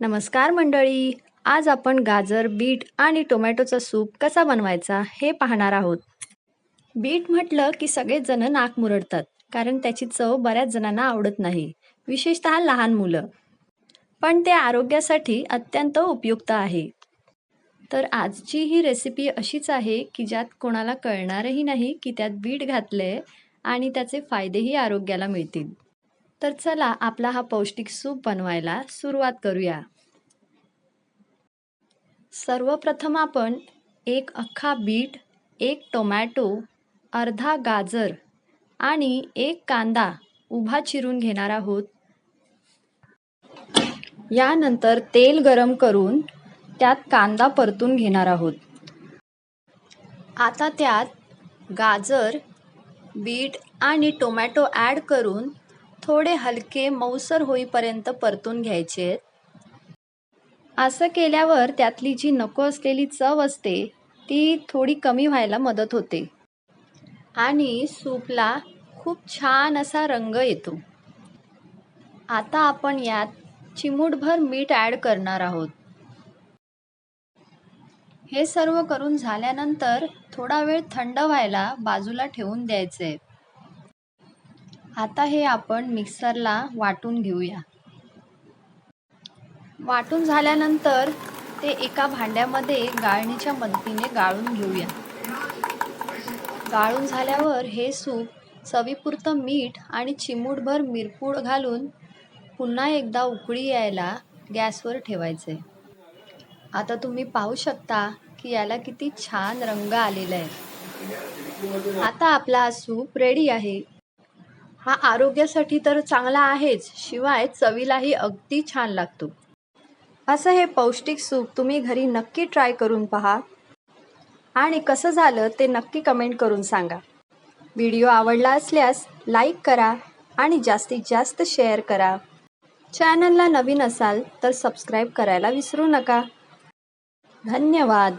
नमस्कार मंडळी. आज आपण गाजर बीट आणि टोमॅटोचा सूप कसा बनवायचा हे पाहणार आहोत. बीट म्हटलं की सगळेजण नाक मुरडतात कारण त्याची चव बऱ्याच जणांना आवडत नाही विशेषतः लहान मुलं. पण ते आरोग्यासाठी अत्यंत उपयुक्त आहे. तर आजची ही रेसिपी अशीच आहे की ज्यात कोणाला कळणारही नाही की त्यात बीट घातले आणि त्याचे फायदेही आरोग्याला मिळतील. तर चला आपला हा पौष्टिक सूप बनवायला सुरुवात करूया. सर्वप्रथम आपण एक अख्खा बीट एक टोमॅटो अर्धा गाजर आणि एक कांदा उभा चिरून घेणार आहोत. यानंतर तेल गरम करून त्यात कांदा परतून घेणार आहोत. आता त्यात गाजर बीट आणि टोमॅटो ॲड करून थोडे हलके मऊसर होईपर्यंत परतून घ्यायचे. आहेत असं केल्यावर त्यातली जी नको असलेली चव असते ती थोडी कमी व्हायला मदत होते. आणि सूपला खूप छान असा रंग येतो. आता आपण यात चिमूटभर मीठ ॲड करणार आहोत. हे सर्व करून झाल्यानंतर थोडा वेळ थंड व्हायला बाजूला ठेवून द्यायचे. आता हे आपण मिक्सरला वाटून घेऊया. वाटून झाल्यानंतर ते एका भांड्यामध्ये गाळणीच्या मदतीने गाळून घेऊया. गाळून झाल्यावर हे सूप चवीपुरतं मीठ आणि चिमूटभर मिरपूड घालून पुन्हा एकदा उकळी यायला गॅसवर ठेवायचे. आता तुम्ही पाहू शकता की याला किती छान रंग आलेला आहे. आता आपला हा सूप रेडी आहे. हा आरोग्यासाठी तर चांगला आहेच शिवाय चवीलाही अगदी छान लागतो. असं हे पौष्टिक सूप तुम्ही घरी नक्की ट्राय करून पहा. आणि कसं झालं ते नक्की कमेंट करून सांगा. व्हिडिओ आवडला असल्यास लाईक करा आणि जास्तीत जास्त शेअर करा. चॅनलला नवीन असाल तर सबस्क्राईब करायला विसरू नका. धन्यवाद.